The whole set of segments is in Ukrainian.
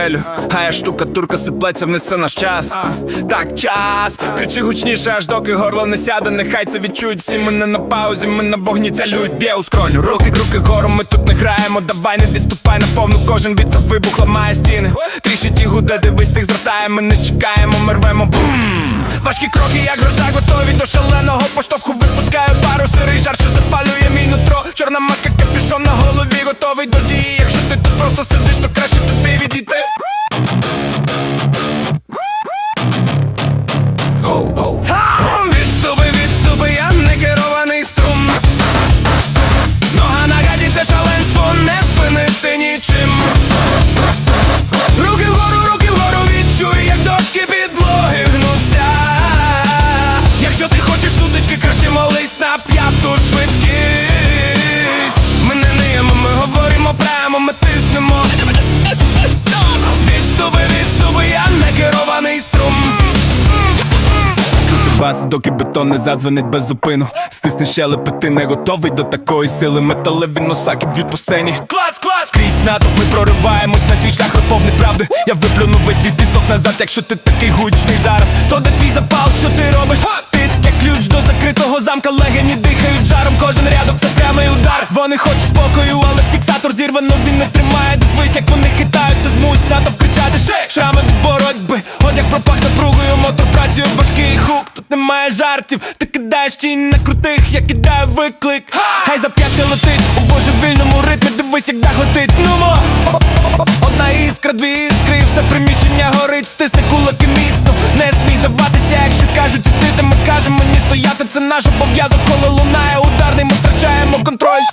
стелю, а я штука турка сиплеться вниз, це наш час. Так, час, кричи гучніше, аж доки горло не сяде, нехай це відчують всі мене на паузі, ми на вогні цялюють, б'є у скроню. Руки, руки гору, ми тут не граємо, давай не відступай на повну, кожен від це вибух ламає стіни. Трішить і гуде, дивись, тих зростає, ми не чекаємо, ми рвемо бум. Важкі кроки, як гроза, готові до шаленого поштовху випускаю пару сирий жар, що запалює мій нутро. Чорна маска, капюшон на голові, готовий до дії. Якщо ти тут просто сидиш, то доки бетон не задзвонить без зупину. Стисни щелепи, ти не готовий до такої сили. Металеві носаки б'ють по сцені. Клац, клац! Крізь натовп ми прориваємось на свій шлях повний правди. Я виплюну весь твій пісок назад, якщо ти такий гучний зараз. То де твій запал, що ти робиш? Тиск як ключ до закритого замка. Легені дихають жаром, кожен рядок це прямий удар. Вони хочуть спокою, але фіксатор зірвано, він не тримає. Дивись, як вони хитаються, змусить натовп жартів, ти кидаєш тінь на крутих, я кидаю виклик. Хай зап'ястя летить у божевільному ритмі, дивись, як дах летить, нумо Одна іскра, дві іскри, і все приміщення горить, стисни кулаки міцно, не смій здаватися, якщо кажуть іти, то ми кажемо мені стояти, це наш обов'язок, коли лунає ударний, ми втрачаємо контроль.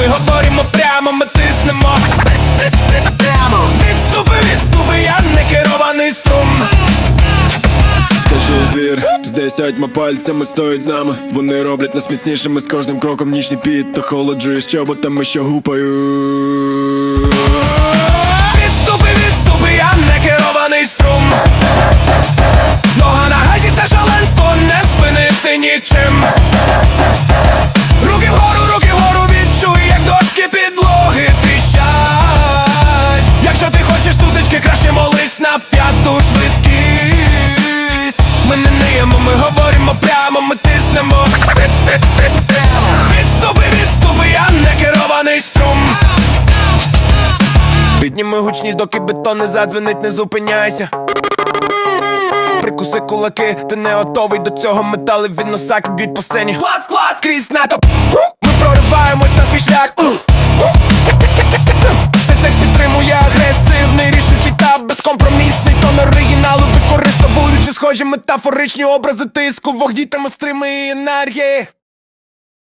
Ми говоримо прямо, ми тиснемо. Прямо відступи, відступи, я не керований струм. Скажи звір, з десятьма пальцями стоять з нами. Вони роблять нас міцнішими з кожним кроком нічний піт то холоджує з чоботами, що гупають. Ми не ниємо, ми говоримо прямо, ми тиснемо. Відступи, відступи, я не керований струм. Підніми гучність, доки бетон не задзвенить, не зупиняйся. Прикуси кулаки, ти не готовий до цього метали від носаки б'ють по сцені. Клац, клац, крізь натовп схожі метафоричні образи тиску, вогні та стримої енергії.